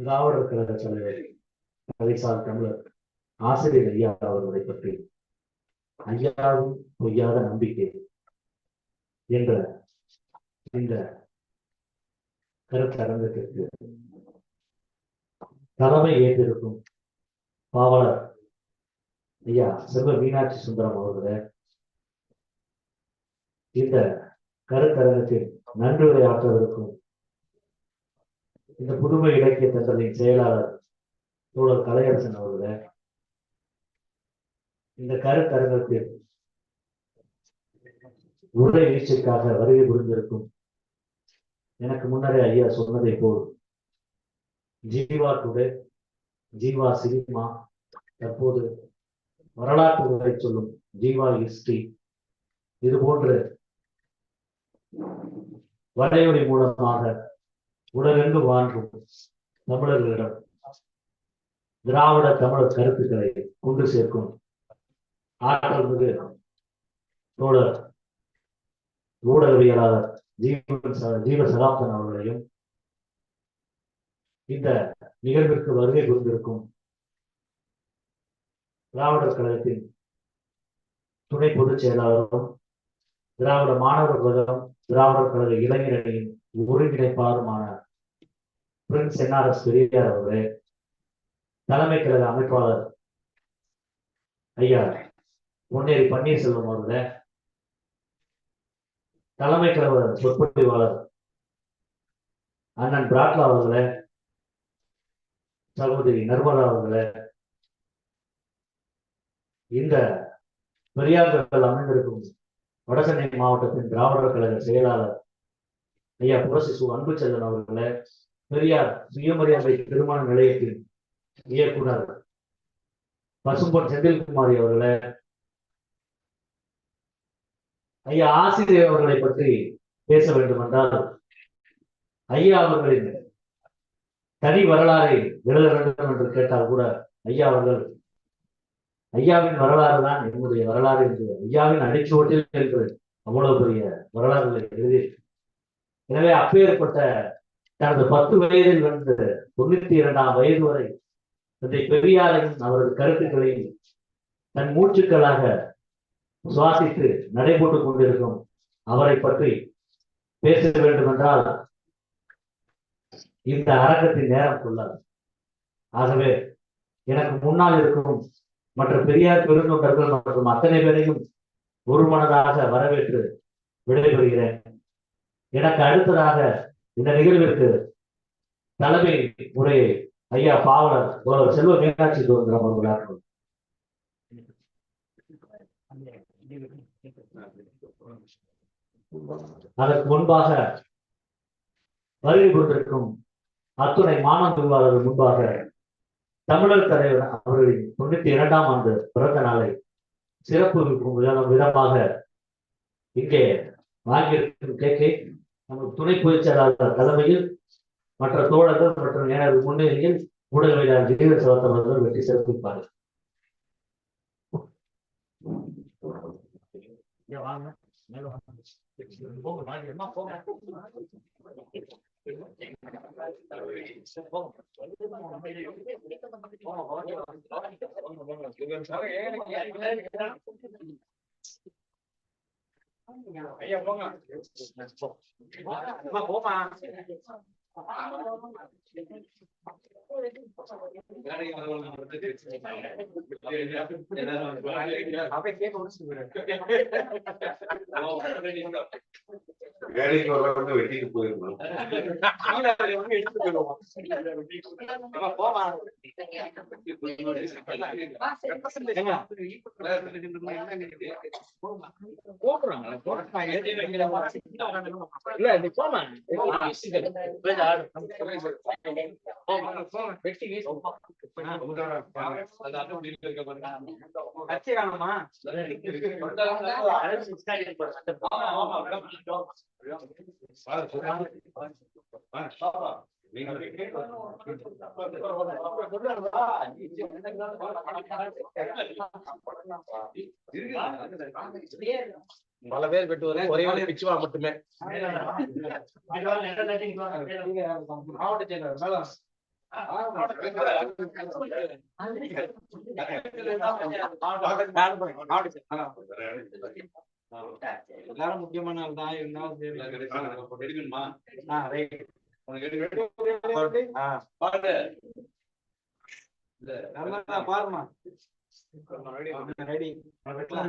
திராவிடர் இருக்கிற தலைவர் கவிசால் தமிழர் ஆசிரியர் ஐயா அவர்களை பற்றி ஐயாவும் பொய்யாத நம்பிக்கை என்ற இந்த கருத்தரங்கத்திற்கு தலைமை ஏற்றிருக்கும் பாவலர் ஐயா செல்வ மீனாட்சி சுந்தரம் அவர்களே இந்த கருத்தரங்கத்தில் நன்றியுரையாற்றவிருக்கும் இந்த புதுமை இலக்கிய தந்தலின் செயலாளர் தோழர் கலையரசன் அவர்களே இந்த கருத்தரங்கத்தில் உரை வீச்சிற்காக வருகை புரிந்திருக்கும் எனக்கு முன்னரே ஐயா சொன்னதை போல் ஜீவா டுடே ஜீவா சினிமா தற்போது வரலாற்று உரை சொல்லும் ஜீவா ஹிஸ்டரி இது போன்று வடையொலி மூலமாக உலகெங்கு வாழ்ந்தும் தமிழர்களிடம் திராவிட தமிழர் கருத்துக்களை கொண்டு சேர்க்கும். ஆற்றல் மிகு தோழர் ஊடகவியலாளர் ஜீவன் ஜீவ சகாப்தன் அவர்களையும் இந்த நிகழ்விற்கு வருகை புரிந்திருக்கும் திராவிடர் கழகத்தின் துணை பொதுச் செயலாளரும் திராவிட மாணவர் கழகம் திராவிடர் கழக இளைஞரணியின் ஒருங்கிணைப்பாளருமான பிரின்ஸ் என்ஆர்எஸ் பெரியார் அவர்களே தலைமை கழக அமைப்பாளர் ஐயா பொன்னேரி பன்னீர்செல்வம் அவர்களே தலைமை கழக சொற்பொழிவாளர் அண்ணன் பிராட்லா அவர்களே சகோதரி நர்மதா அவர்களே இந்த பெரியார்கள் அமைந்திருக்கும் வடசென்னை மாவட்டத்தின் திராவிடர் கழக செயலாளர் ஐயா புரசி சு செல்லன் அவர்களை பெரியார் சுயமரியாதை திருமண நிலையத்தின் இயக்குனர் பசும்பொன் செந்தில்குமாரி அவர்களை ஐயா ஆசிரியர் அவர்களை பற்றி பேச வேண்டும் என்றால் ஐயா அவர்களின் தனி வரலாறை எழுத வேண்டும் என்று கேட்டால் கூட ஐயா அவர்கள் ஐயாவின் வரலாறு தான் என்னுடைய வரலாறு என்று ஐயாவின் அடிச்சுவட்டில் என்று அவ்வளவு பெரிய வரலாறுகளை எழுதி எனவே அப்பேற்பட்ட தனது பத்து வயதில் இருந்து தொண்ணூத்தி இரண்டாம் வயது வரை தந்தை பெரியாரின் அவரது கருத்துக்களையும் தன் மூச்சுக்களாக சுவாசித்து நடைபோட்டுக் கொண்டிருக்கும் அவரை பற்றி பேச வேண்டும் என்றால் இந்த அரங்கத்தின் நேரம் கொள்ளாது. ஆகவே எனக்கு முன்னால் இருக்கும் மற்ற பெரியார் பெருந்தொண்டர்கள் மற்றும் அத்தனை பேரையும் ஒரு மனதாக வரவேற்று விடைபெறுகிறேன். எனக்கு அடுத்ததாக இந்த நிகழ்விற்கு தலைமை முறையை ஐயா பாவலர் செல்வ மீனாட்சி சுதந்திரம் அவர்களார்கள் அதற்கு முன்பாக வருகை கொண்டிருக்கும் அத்துணை மாணவர்கள் முன்பாக தமிழர் தலைவர் அவர்களின் தொண்ணூத்தி இரண்டாம் ஆண்டு பிறந்த நாளை சிறப்பு விதம் விதமாக இங்கே வாங்கியிருக்கும் கேக்கை நமது துணை பொதுச் செயலாளர் தலைமையில் மற்ற தோழர்கள் மற்றும் எனது முன்னிலையில் ஊடகவியலாளர் ஜெயலலிதா சிவத்தம் அவர்கள் வெற்றி சிறப்பிப்பார்கள் இங்க வாங்க மேல வாங்க. போங்க, 哎呀，我。வேலைக்கு வரவங்க வெட்டிட்டு போயிருந்தோம். போமா பல பேர் வரும். ஒரே ஒரு பிச்சுவா மட்டுமே. மாவட்ட செயலர் மேல எல்லாரும் முக்கியமான ஆள் தான் இருந்தாலும் சரி எடுக்கணுமா பாருமா. ரெடி வெட்டலாம்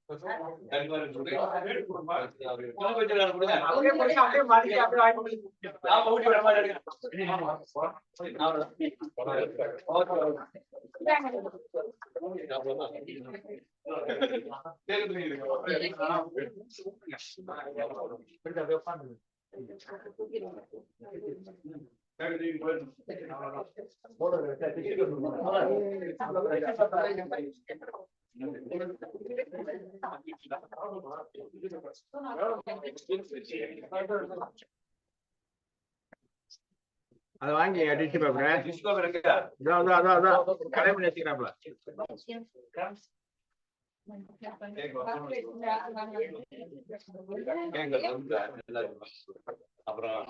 அதை வாங்கி டிஷ்யூ பேப்பர் அதான் அதான் அதான் கடை பண்ணி வச்சுக்கிறாப்ல அப்புறம்